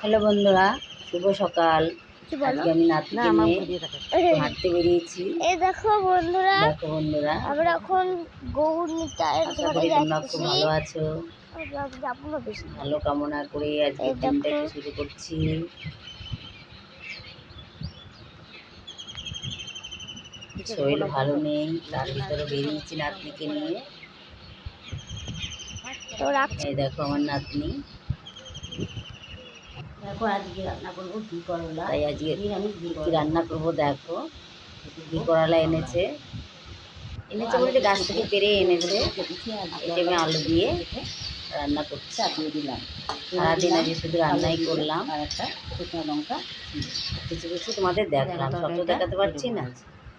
Hello বন্ধুরা শুভ সকাল। আজকে আমি নিয়ে হাঁটতে বেরিয়েছি। এই দেখো বন্ধুরা দেখো বন্ধুরা। আমরা এখন গৌরনিতায়ের আশা ঘরে করি তোমরা খুব ভালো আছো। ভালো কামনা করে আজকে দিনটাকে শুরু করছি। শরীর ভালো নেই তার ভিতরে বেরিয়েছি নাতনিকে নিয়ে। তো রাখছি। এই দেখো আমার নাতনি। দেখো আজকে রান্না করব ঘি করলা। তাই আজকে আমি ঘি রান্না করব দেখো? ঘি করলা এনেছে। এনেছে বলতে গাছ থেকে পেরে এনেছে। এটা আমি আলু দিয়ে রান্না করছি চাপিয়ে দিলাম। সারাদিন আজকে শুধু রান্নাই করলাম। আর একটা শুকনো লঙ্কা কিছু কিছু তোমাদের দেখলাম সব তো দেখাতে পারছি না।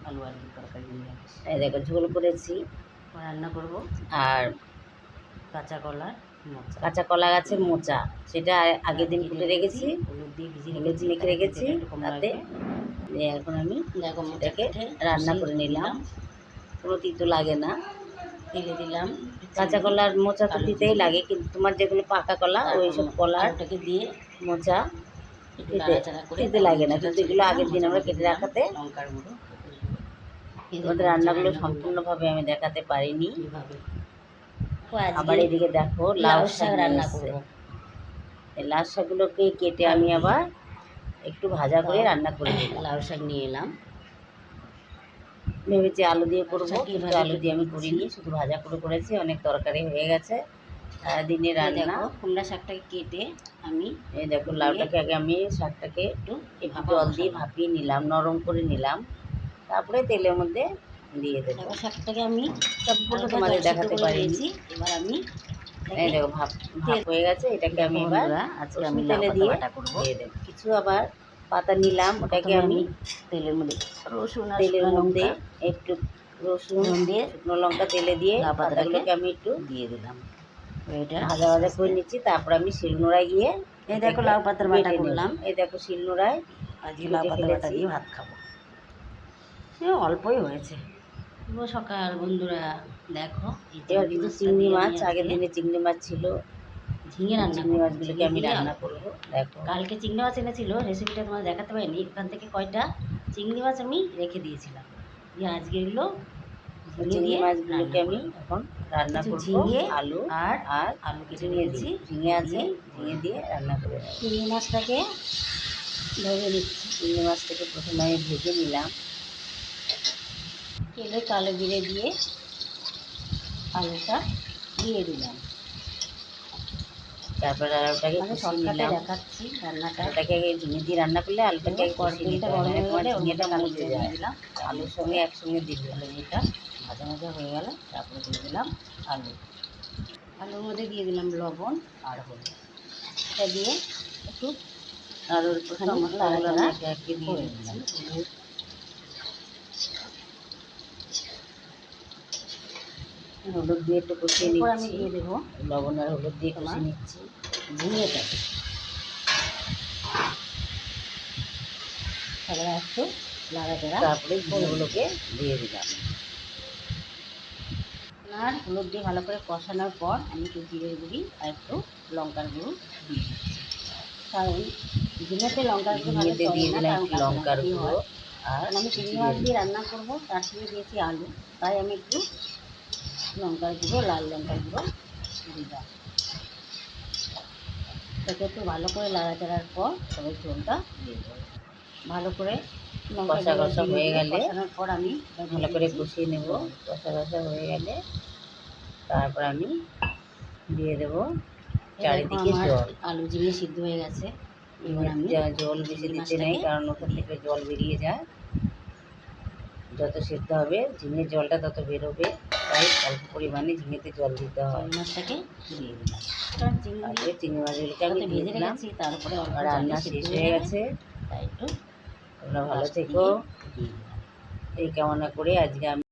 আলু আলু তরকারি এই দেখো ঝোল করেছি। রান্না করব। আর কাঁচা কলা। কাঁচা কলা গাছের মোচা। সেটা আগের দিন কুটে রেখেছি। হলুদ দিয়ে মেখে রেখেছি তাতে। এখন আমি এটাকে রান্না করে নিলাম। কোনো তিতো লাগে না। তেলে দিলাম। কাঁচা কলার মোচা তো দিতেই লাগে কিন্তু তোমার যেগুলো পাকা কলা ওই সব কলাটাকে দিয়ে মোচা খেতে লাগে না। কিন্তু এগুলো আগের দিন আমরা কেটে রাখাতে লঙ্কার গুঁড়ো। রান্নাগুলো সম্পূর্ণভাবে আমি দেখাতে পারিনি। আবার এদিকে দেখো লাউ শাক রান্না করব। এই লাউ শাকগুলোকে কেটে আমি আবার একটু ভাজা করে রান্না করে লাউ শাক নিয়ে এলাম। ভেবেছি আলু দিয়ে করব কিন্তু আলু দিয়ে আমি করিনি শুধু ভাজা করে করেছি অনেক তরকারি হয়ে গেছে। দিনে রান্না। কুমড়া শাকটাকে কেটে আমি এই দেখো লাউটাকে আগে আমি শাকটাকে একটু জল দিয়ে ভাপিয়ে নিলাম নরম করে নিলাম। তারপরে তেলের মধ্যে দিয়ে দেবো। শাকটাকে আমি সবগুলো তোমাদের দেখাতে পারিনি। এবার আমি এই দেখো ভাপ হয়ে গেছে এটাকে আমি এবার আজকে আমি তেলে দিয়ে দিয়ে দেবো। কিছু আবার পাতা নিলাম ওটাকে আমি তেলের মধ্যে রসুন তেলের মধ্যে একটু রসুন দিয়ে শুকনো লঙ্কা তেলে দিয়ে পাতাগুলোকে আমি একটু দিয়ে দিলাম। এটা ভাজা ভাজা করে নিচ্ছি তারপর আমি শিলনোড়ায় গিয়ে এই দেখো লাউ পাতার বাটা করলাম এই দেখো শিলনোড়ায় আজকে লাউ পাতার বাটা দিয়ে ভাত খাব। অল্পই হয়েছে। শুভ সকাল বন্ধুরা। দেখো এবার কিছু চিংড়ি মাছ আগের দিনে চিংড়ি মাছ ছিল। ঝিঙে রান্না চিংড়ি মাছগুলোকে আমি রান্না করব দেখো। কালকে চিংড়ি মাছ এনেছিল রেসিপিটা তোমার দেখাতে পারিনি। এখান থেকে কয়টা চিংড়ি মাছ আমি রেখে দিয়েছিলাম। দিয়ে আজকে এগুলো চিংড়ি মাছগুলোকে আমি এখন রান্না করব ঝিঙে আলু আর আর আলু কেটে নিয়েছি ঝিঙে আছে ঝিঙে দিয়ে রান্না করে চিংড়ি মাছটাকে ভেজে নিচ্ছি। চিংড়ি মাছটাকে প্রথমে ভেজে নিলাম। তেলে কালো জিরে দিয়ে আলুটা দিয়ে দিলাম। তারপরে আলুটাকে কষিয়ে নিলাম। দেখাচ্ছি রান্নাটা। আলুটাকে ঝিঙে দিয়ে রান্না করলে আলুটাকে কড়াইটা গরম হয়ে গেলে ঝিঙেটা মুছে যায়। দিলাম। আলুর সঙ্গে একসঙ্গে দিয়ে দিলাম এটা। ভাজা ভাজা হয়ে গেল তারপরে দিয়ে দিলাম আলু। আলুর মধ্যে দিয়ে দিলাম লবণ আর হলুদ। এটা দিয়ে একটু আলুর একটুখানি মশলা দিয়ে দিলাম। হলুদ দিয়ে একটু কষিয়ে নিচ্ছি আমি দিয়ে দেবো লবণ আর হলুদ দিয়ে কষিয়ে নিচ্ছি। ঝিঙেটাকে তারপরে একটু নাড়াচাড়া তারপরে ঝিঙেগুলোকে দিয়ে দিলাম। আর হলুদ দিয়ে ভালো করে কষানোর পর আমি একটু জিরে গুঁড়ি আর একটু লঙ্কার গুঁড়ো দিয়ে দিচ্ছি। কারণ ঝিঙেতে লঙ্কার গুঁড়ো দিয়ে দিলাম লঙ্কার গুঁড়ো আর আমি চিংড়ি মাছ দিয়ে রান্না করব তার সঙ্গে দিয়েছি আলু। তাই আমি একটু লঙ্কার গুঁড়ো লাল লঙ্কার গুঁড়ো দিলাম তাকে একটু ভালো করে লাড়াচাড়ার পর তবে ঝোলটা দেবো ভালো করে কষা কষা হয়ে গেলে পর আমি ভালো করে কষিয়ে নেব। কষা কষা হয়ে গেলে তারপর আমি দিয়ে দেব চারিদিকে জল। আলু ঝিঙে সিদ্ধ হয়ে গেছে। এবার আমি জল বেশি দিতে নেই কারণ ওখান থেকে জল বেরিয়ে যায়। যত সিদ্ধ হবে ঝিঙের জলটা তত বেরোবে। তাই অল্প পরিমাণে ঝিঙেতে জল দিতে হয়। মাছটাকে দিয়ে দিলাম। তারপরে চিংড়ি মাছগুলোকে আমি ভেজে রেখেছি তারপরে রান্না শেষ হয়ে গেছে। তাই একটু তোমরা ভালো থেকো। এই কামনা করে আজকে আমি